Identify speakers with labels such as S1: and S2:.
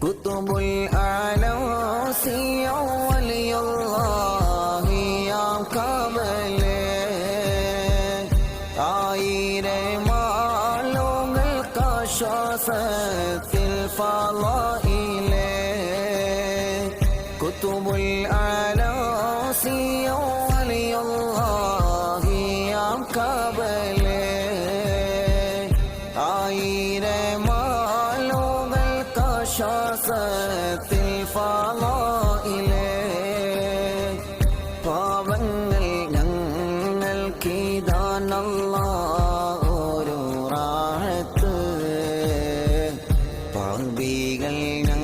S1: قطب الأعلى وسيع ولي الله يا قبله عير معلوم القشافة الفضائل. قطب الأعلى وسيع ولي الله ശ്വാസത്തിൽ ഫാലോയിലെ പാവങ്ങൾ ഞങ്ങൾക്കിതാനല്ല ഒരു റാഹത്ത്. പാമ്പികൾ ഞങ്ങൾ